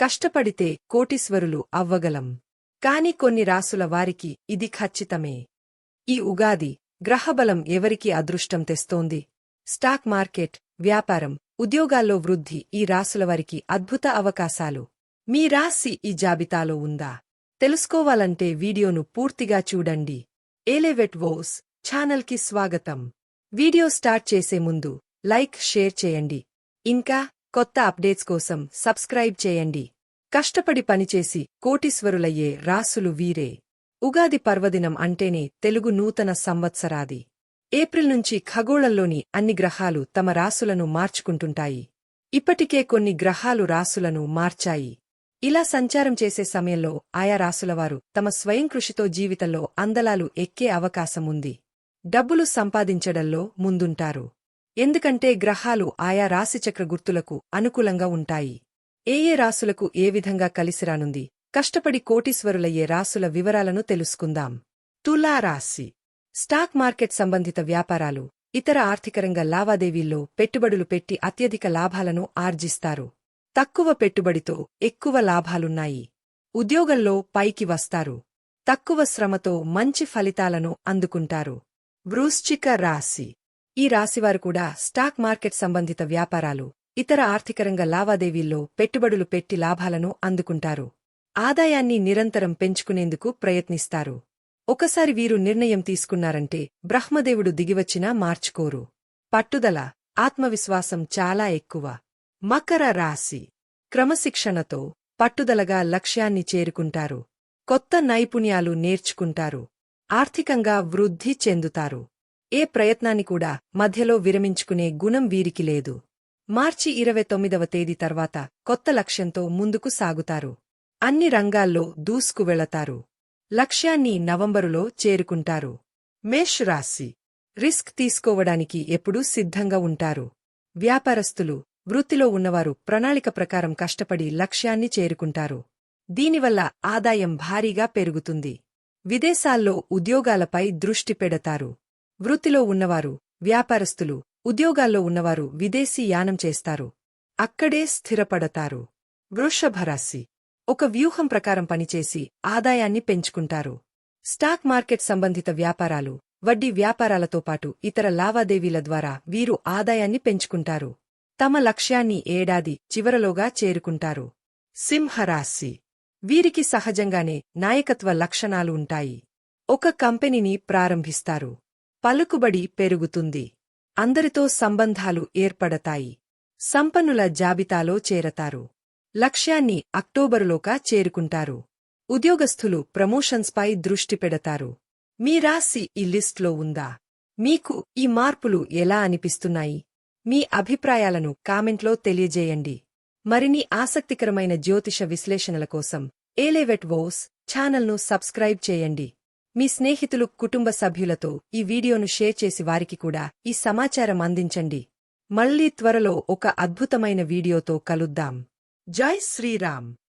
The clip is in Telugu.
కష్టపడితే కోటీశ్వరులు అవ్వగలం. కాని కొన్ని రాసుల వారికి ఇది ఖచ్చితమే. ఈ ఉగాది గ్రహబలం ఎవరికి అదృష్టం తెస్తోంది? స్టాక్ మార్కెట్ వ్యాపారం ఉద్యోగాల్లో వృద్ధి ఈ రాసుల వారికి అద్భుత అవకాశాలు. మీ రాశి ఈ జాబితాలో ఉందా? తెలుసుకోవాలంటే వీడియోను పూర్తిగా చూడండి. ఏలేవెట్ వోస్ ఛానల్కి స్వాగతం. వీడియో స్టార్ట్ చేసే ముందు లైక్ షేర్ చేయండి. ఇంకా కొత్త అప్డేట్స్ కోసం సబ్స్క్రైబ్ చేయండి. కష్టపడి పనిచేసి కోటీశ్వరులయ్యే రాసులు వీరే. ఉగాది పర్వదినం అంటేనే తెలుగు నూతన సంవత్సరాది. ఏప్రిల్ నుంచి ఖగోళంలోని అన్ని గ్రహాలు తమ రాసులను మార్చుకుంటుంటాయి. ఇప్పటికే కొన్ని గ్రహాలు రాసులను మార్చాయి. ఇలా సంచారం చేసే సమయంలో ఆయా రాసులవారు తమ స్వయం కృషితో జీవితంలో అందలాలు ఎక్కే అవకాశముంది. డబ్బులు సంపాదించడంలో ముందుంటారు. ఎందుకంటే గ్రహాలు ఆయా రాశిచక్ర గుర్తులకు అనుకూలంగా ఉంటాయి. ఏయే రాసులకు ఏ విధంగా కలిసిరానుంది కష్టపడి కోటీశ్వరులయ్యే రాసుల వివరాలను తెలుసుకుందాం. తులారాశి స్టాక్ మార్కెట్ సంబంధిత వ్యాపారాలు ఇతర ఆర్థికరంగ లావాదేవీల్లో పెట్టుబడులు పెట్టి అత్యధిక లాభాలను ఆర్జిస్తారు. తక్కువ పెట్టుబడితో ఎక్కువ లాభాలున్నాయి. ఉద్యోగంలో పైకి వస్తారు. తక్కువ శ్రమతో మంచి ఫలితాలను అందుకుంటారు. వృశ్చిక రాశి. ఈ రాశివారు కూడా స్టాక్ మార్కెట్ సంబంధిత వ్యాపారాలు ఇతర ఆర్థికరంగ లావాదేవీల్లో పెట్టుబడులు పెట్టి లాభాలను అందుకుంటారు. ఆదాయాన్ని నిరంతరం పెంచుకునేందుకు ప్రయత్నిస్తారు. ఒకసారి వీరు నిర్ణయం తీసుకున్నారంటే బ్రహ్మదేవుడు దిగివచ్చినా మార్చుకోరు. పట్టుదల ఆత్మవిశ్వాసం చాలా ఎక్కువ. మకర రాశి క్రమశిక్షణతో పట్టుదలగా లక్ష్యాన్ని చేరుకుంటారు. కొత్త నైపుణ్యాలు నేర్చుకుంటారు. ఆర్థికంగా వృద్ధి చెందుతారు. ఏ ప్రయత్నాన్ని కూడా మధ్యలో విరమించుకునే గుణం వీరికి లేదు. మార్చి ఇరవై తొమ్మిదవ తేదీ తర్వాత కొత్త లక్ష్యంతో ముందుకు సాగుతారు. అన్ని రంగాల్లో దూసుకు వెళతారు. లక్ష్యాన్ని నవంబరులో చేరుకుంటారు. మేష్ రాశి. రిస్క్ తీసుకోవడానికి ఎప్పుడూ సిద్ధంగా ఉంటారు. వ్యాపారస్తులు వృత్తిలో ఉన్నవారు ప్రణాళిక ప్రకారం కష్టపడి లక్ష్యాన్ని చేరుకుంటారు. దీనివల్ల ఆదాయం భారీగా పెరుగుతుంది. విదేశాల్లో ఉద్యోగాలపై దృష్టి పెడతారు. వృత్తిలో ఉన్నవారు వ్యాపారస్తులు ఉద్యోగాల్లో ఉన్నవారు విదేశీ యానం చేస్తారు. అక్కడే స్థిరపడతారు. వృషభరాశి. ఒక వ్యూహం ప్రకారం పనిచేసి ఆదాయాన్ని పెంచుకుంటారు. స్టాక్ మార్కెట్ సంబంధిత వ్యాపారాలు వడ్డీ వ్యాపారాలతో పాటు ఇతర లావాదేవీల ద్వారా వీరు ఆదాయాన్ని పెంచుకుంటారు. తమ లక్ష్యాన్ని ఏడాది చివరలోగా చేరుకుంటారు. సింహరాశి. వీరికి సహజంగానే నాయకత్వ లక్షణాలు ఉంటాయి. ఒక కంపెనీని ప్రారంభిస్తారు. పలుకుబడి పెరుగుతుంది. అందరితో సంబంధాలు ఏర్పడతాయి. సంపన్నుల జాబితాలో చేరతారు. లక్ష్యాన్ని అక్టోబరులోకా చేరుకుంటారు. ఉద్యోగస్థులు ప్రమోషన్స్పై దృష్టి పెడతారు. మీ రాశి ఈ లిస్ట్లో ఉందా? మీకు ఈ మార్పులు ఎలా అనిపిస్తున్నాయి? మీ అభిప్రాయాలను కామెంట్లో తెలియజేయండి. మరిన్ని ఆసక్తికరమైన జ్యోతిష విశ్లేషణల కోసం ఏలేవెట్ వోస్ ఛానల్ను సబ్స్క్రైబ్ చేయండి. మీ స్నేహితులు కుటుంబ సభ్యులతో ఈ వీడియోను షేర్ చేసి వారికి కూడా ఈ సమాచారం అందించండి. మళ్ళీ త్వరలో ఒక అద్భుతమైన వీడియోతో కలుద్దాం. జై శ్రీరామ్.